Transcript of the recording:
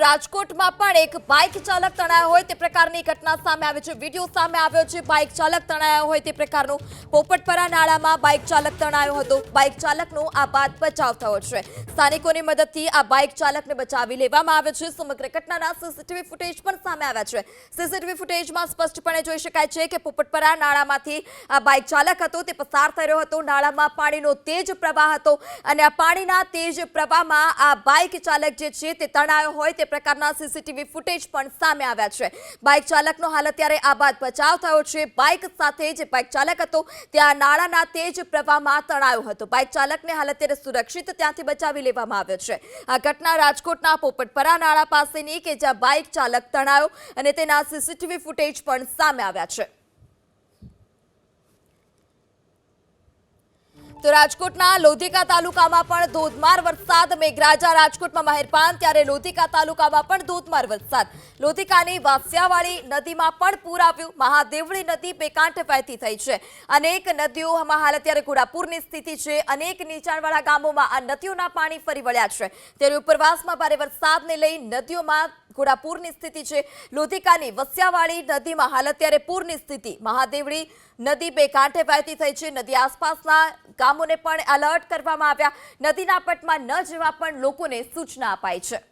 રાજકોટમાં પણ એક બાઇક ચાલક તણાયો હોય તે પ્રકારની ઘટના સામે આવી છે. વીડિયો સામે આવ્યો છે, બાઇક ચાલક તણાયો હોય તે પ્રકારનું પોપટપરા નાળામાં બાઇક ચાલક તણાયો હતો. બાઇક ચાલકનો આ બાદ બચાવ થયો છે. સ્થાનિકોની મદદથી આ બાઇક ચાલકને બચાવી લેવામાં આવ્યો છે. સમગ્ર ઘટનાના સીસીટીવી ફૂટેજ પણ સામે આવ્યા છે. સીસીટીવી ફૂટેજમાં સ્પષ્ટપણે જોઈ શકાય છે કે પોપટપરા નાળામાંથી આ બાઇક ચાલક હતો. તે પસાર રહ્યો હતો. નાળામાં પાણીનો તેજ પ્રવાહ હતો અને આ પાણીના તેજ પ્રવાહમાં આ બાઇક ચાલક જે છે તે તણાયો હોય તે પ્રકારના સીસીટીવી ફૂટેજ પણ સામે આવ્યા છે. બાઇક ચાલકનો હાલ અત્યારે આ બાદ બચાવ થયો છે. બાઇક સાથે જે બાઇક ચાલક હતો. ત્યાં નાળાના તેજ પ્રવાહમાં તણાયો હતો. બાઇક ચાલકને હાલ અત્યારે સુરક્ષિત ત્યાંથી બચાવી લેવામાં આવ્યો છે. આ ઘટના રાજકોટના પોપટપરા નાળા પાસેની કે જ્યાં બાઇક ચાલક તણાયો અને તેના સીસીટીવી ફૂટેજ પણ સામે આવ્યા છે. તો રાજકોટના લોધિકા તાલુકામાં પણ ધોધમાર વરસાદ. મેઘરાજા રાજકોટમાં મહેરબાન ત્યારે લોધિકા તાલુકામાં પણ ધોધમાર વરસાદ. લોધિકાની વાસિયાવાળી નદીમાં પણ પૂર આવ્યું. મહાદેવળી નદી બેકાંઠે વહેતી થઈ છે. અનેક નદીઓમાં હાલ અત્યારે ઘોડાપુરની સ્થિતિ છે. અનેક નીચાણવાળા ગામોમાં આ નદીઓના પાણી ફરી વળ્યા છે. ત્યારે ઉપરવાસમાં ભારે વરસાદને લઈ નદીઓમાં ઘોડાપૂરની સ્થિતિ છે. લોધિકાની વસ્યાવાળી નદીમાં હાલ અત્યારે પૂરની સ્થિતિ. મહાદેવડી નદી બે કાંઠે વહેતી થઈ છે. નદી આસપાસના ગામોને પણ એલર્ટ કરવામાં આવ્યા. નદીના પટમાં ન જવા પણ લોકોને સૂચના અપાઈ છે.